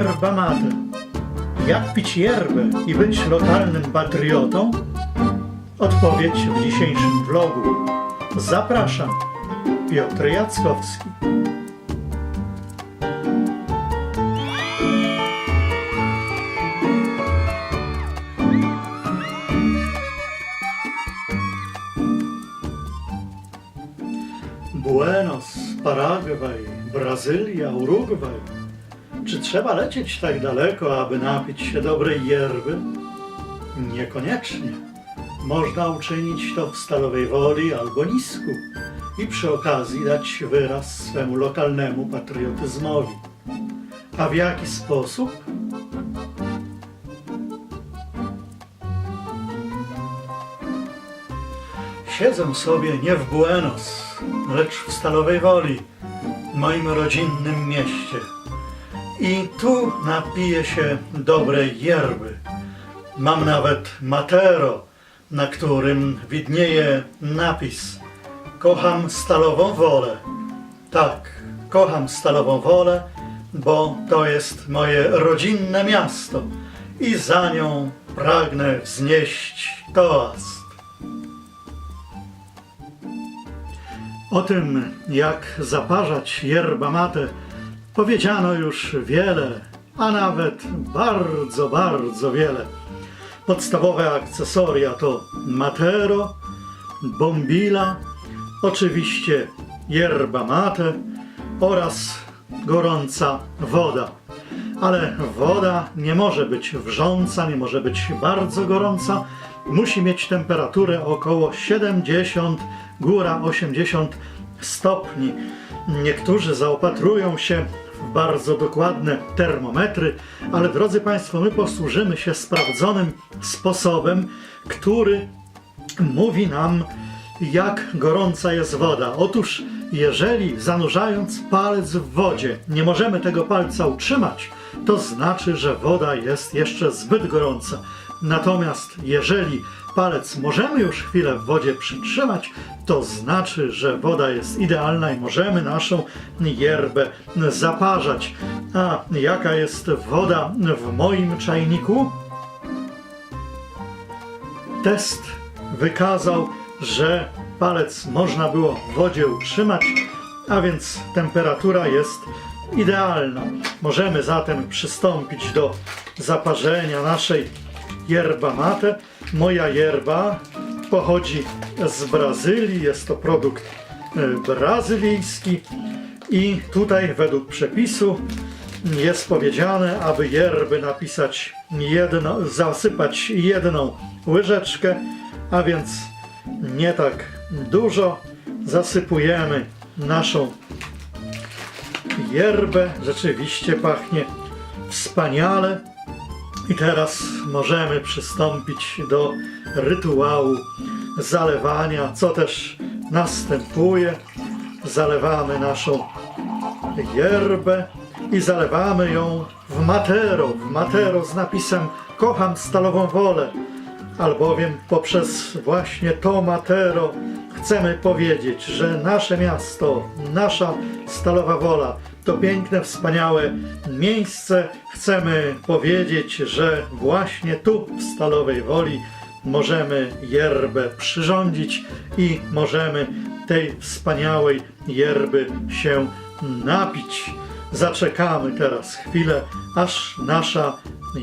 Yerba mate. Jak pić yerbę i być lokalnym patriotą? Odpowiedź w dzisiejszym vlogu. Zapraszam. Piotr Jackowski. Buenos, Paragwaj, Brazylia, Urugwaj. Czy trzeba lecieć tak daleko, aby napić się dobrej yerby? Niekoniecznie. Można uczynić to w Stalowej Woli albo Nisku i przy okazji dać wyraz swemu lokalnemu patriotyzmowi. A w jaki sposób? Siedzę sobie nie w Buenos, lecz w Stalowej Woli, moim rodzinnym mieście. I tu napiję się dobrej yerby. Mam nawet matero, na którym widnieje napis Kocham Stalową Wolę. Tak, kocham Stalową Wolę, bo to jest moje rodzinne miasto i za nią pragnę wznieść toast. O tym, jak zaparzać yerba mate, powiedziano już wiele, a nawet bardzo, bardzo wiele. Podstawowe akcesoria to matero, bombila, oczywiście yerba mate oraz gorąca woda. Ale woda nie może być wrząca, nie może być bardzo gorąca. Musi mieć temperaturę około 70, góra 80 stopni. Niektórzy zaopatrują się bardzo dokładne termometry, ale drodzy Państwo, my posłużymy się sprawdzonym sposobem, który mówi nam, jak gorąca jest woda. Otóż, jeżeli zanurzając palec w wodzie nie możemy tego palca utrzymać, to znaczy, że woda jest jeszcze zbyt gorąca. Natomiast jeżeli palec możemy już chwilę w wodzie przytrzymać, to znaczy, że woda jest idealna i możemy naszą yerbę zaparzać. A jaka jest woda w moim czajniku? Test wykazał, że palec można było w wodzie utrzymać, a więc temperatura jest idealna. Możemy zatem przystąpić do zaparzenia naszej yerba mate. Moja yerba pochodzi z Brazylii, jest to produkt e, brazylijski i tutaj według przepisu jest powiedziane, aby yerby napisać jedno, zasypać jedną łyżeczkę, a więc nie tak dużo. Zasypujemy naszą yerbę. Rzeczywiście pachnie wspaniale. I teraz możemy przystąpić do rytuału zalewania, co też następuje. Zalewamy naszą yerbę i zalewamy ją w matero, w matero z napisem Kocham Stalową Wolę, albowiem poprzez właśnie to matero chcemy powiedzieć, że nasze miasto, nasza Stalowa Wola to piękne, wspaniałe miejsce. Chcemy powiedzieć, że właśnie tu w Stalowej Woli możemy yerbę przyrządzić i możemy tej wspaniałej yerby się napić. Zaczekamy teraz chwilę, aż nasza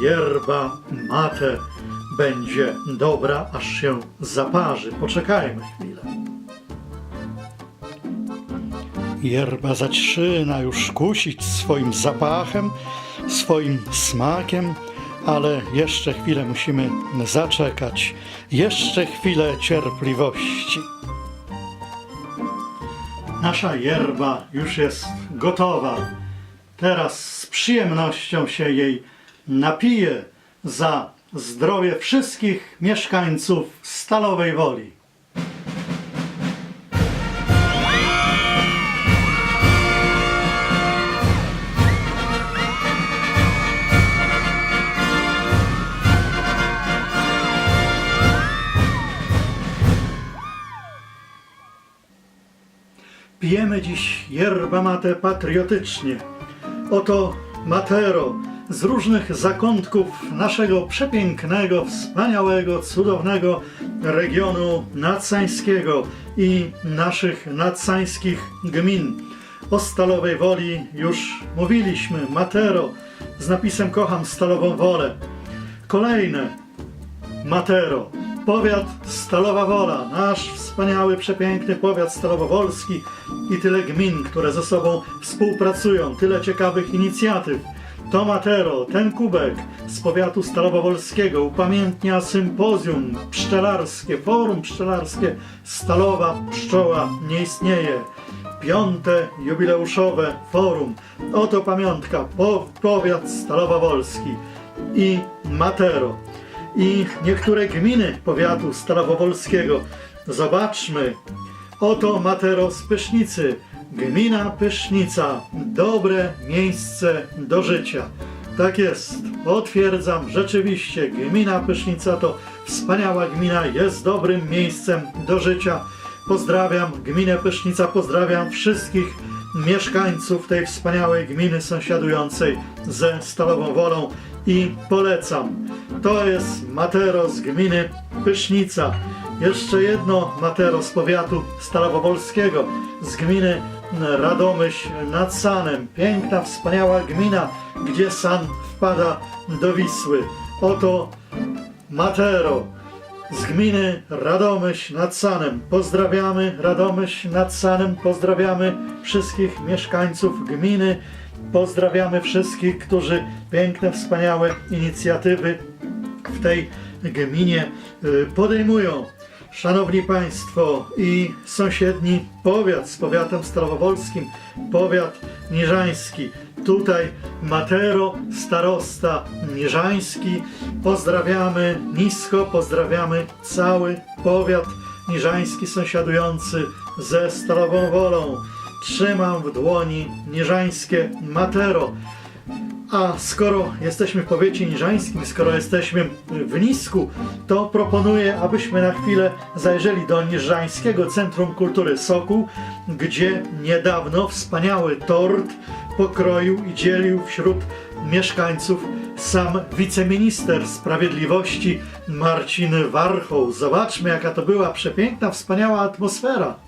yerba mate będzie dobra, aż się zaparzy. Poczekajmy chwilę. Yerba zaczyna już kusić swoim zapachem, swoim smakiem, ale jeszcze chwilę musimy zaczekać. Jeszcze chwilę cierpliwości. Nasza yerba już jest gotowa. Teraz z przyjemnością się jej napiję za zdrowie wszystkich mieszkańców Stalowej Woli. Pijemy dziś yerba mate patriotycznie. Oto Matero z różnych zakątków naszego przepięknego, wspaniałego, cudownego regionu nadsańskiego i naszych nadsańskich gmin. O Stalowej Woli już mówiliśmy. Matero z napisem Kocham Stalową Wolę. Kolejne Matero, powiat Stalowa Wola, nasz wspaniały, przepiękny powiat stalowowolski i tyle gmin, które ze sobą współpracują, tyle ciekawych inicjatyw. To Matero, ten kubek z powiatu stalowowolskiego upamiętnia sympozjum pszczelarskie, forum pszczelarskie Stalowa Pszczoła nie istnieje. Piąte jubileuszowe forum. Oto pamiątka, po, powiat Stalowo-Wolski i Matero i niektóre gminy powiatu Stalowowolskiego. Zobaczmy. Oto Matero z Pysznicy. Gmina Pysznica. Dobre miejsce do życia. Tak jest. Potwierdzam, rzeczywiście gmina Pysznica to wspaniała gmina, jest dobrym miejscem do życia. Pozdrawiam gminę Pysznica, pozdrawiam wszystkich mieszkańców tej wspaniałej gminy sąsiadującej ze Stalową Wolą i polecam. To jest Matero z gminy Pysznica. Jeszcze jedno Matero z powiatu Stalowowolskiego, z gminy Radomyśl nad Sanem. Piękna, wspaniała gmina, gdzie San wpada do Wisły. Oto Matero z gminy Radomyśl nad Sanem. Pozdrawiamy Radomyśl nad Sanem, pozdrawiamy wszystkich mieszkańców gminy, pozdrawiamy wszystkich, którzy piękne, wspaniałe inicjatywy w tej gminie y, podejmują. Szanowni Państwo i sąsiedni powiat z powiatem starowolskim, powiat niżański. Tutaj Matero, starosta niżański. Pozdrawiamy nisko, pozdrawiamy cały powiat niżański sąsiadujący ze Starową Wolą. Trzymam w dłoni niżańskie Matero. A skoro jesteśmy w powiecie niżańskim, skoro jesteśmy w Nisku, to proponuję, abyśmy na chwilę zajrzeli do Niżańskiego Centrum Kultury Sokół, gdzie niedawno wspaniały tort pokroił i dzielił wśród mieszkańców sam wiceminister sprawiedliwości Marcin Warchoł. Zobaczmy, jaka to była przepiękna, wspaniała atmosfera.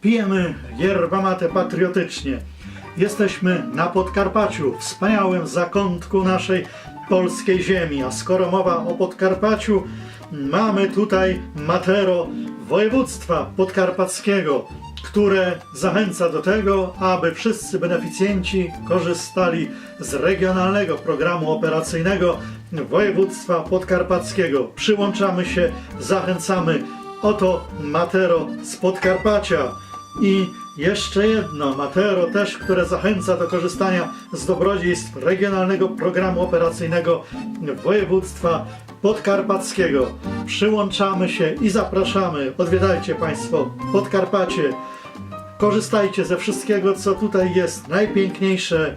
Pijemy yerba mate patriotycznie. Jesteśmy na Podkarpaciu, wspaniałym zakątku naszej polskiej ziemi. A skoro mowa o Podkarpaciu, mamy tutaj matero województwa podkarpackiego, które zachęca do tego, aby wszyscy beneficjenci korzystali z regionalnego programu operacyjnego województwa podkarpackiego. Przyłączamy się, zachęcamy. Oto Matero z Podkarpacia. I jeszcze jedno, Matero też, które zachęca do korzystania z dobrodziejstw regionalnego programu operacyjnego województwa podkarpackiego. Przyłączamy się i zapraszamy. Odwiedzajcie Państwo Podkarpacie. Korzystajcie ze wszystkiego, co tutaj jest najpiękniejsze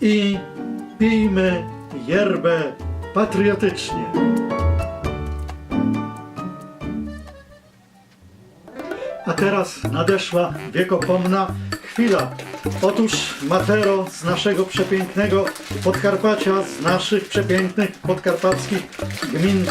i pijmy yerbę patriotycznie. Teraz nadeszła wiekopomna chwila. Otóż Matero z naszego przepięknego Podkarpacia, z naszych przepięknych podkarpackich gmin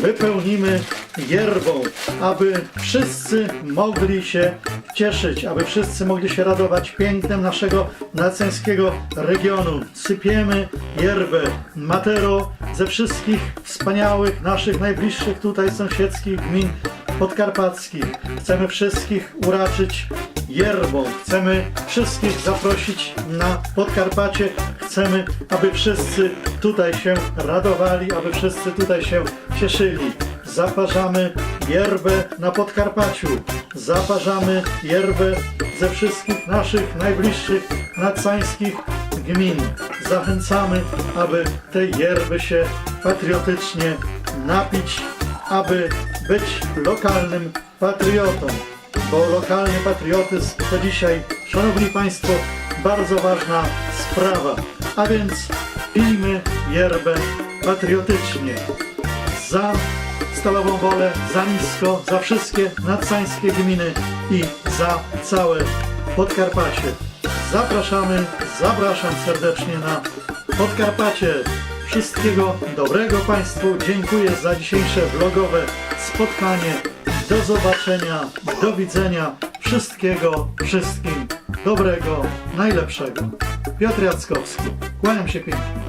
wypełnimy yerbą, aby wszyscy mogli się cieszyć, aby wszyscy mogli się radować pięknem naszego naceńskiego regionu. Sypiemy yerbę Matero ze wszystkich wspaniałych naszych najbliższych tutaj sąsiedzkich gmin podkarpackich. Chcemy wszystkich uraczyć yerbą. Chcemy wszystkich zaprosić na Podkarpacie. Chcemy, aby wszyscy tutaj się radowali, aby wszyscy tutaj się cieszyli. Zaparzamy yerbę na Podkarpaciu. Zaparzamy yerbę ze wszystkich naszych najbliższych nadsańskich gmin. Zachęcamy, aby te yerby się patriotycznie napić, aby być lokalnym patriotą. Bo lokalny patriotyzm to dzisiaj, Szanowni Państwo, bardzo ważna sprawa. A więc pijmy yerbę patriotycznie. Za Stalową Wolę, za Nisko, za wszystkie nadsańskie gminy i za całe Podkarpacie. Zapraszamy, zapraszam serdecznie na Podkarpacie. Wszystkiego dobrego Państwu. Dziękuję za dzisiejsze vlogowe spotkanie. Do zobaczenia, do widzenia. Wszystkiego, wszystkim dobrego, najlepszego. Piotr Jackowski. Kłaniam się pięknie.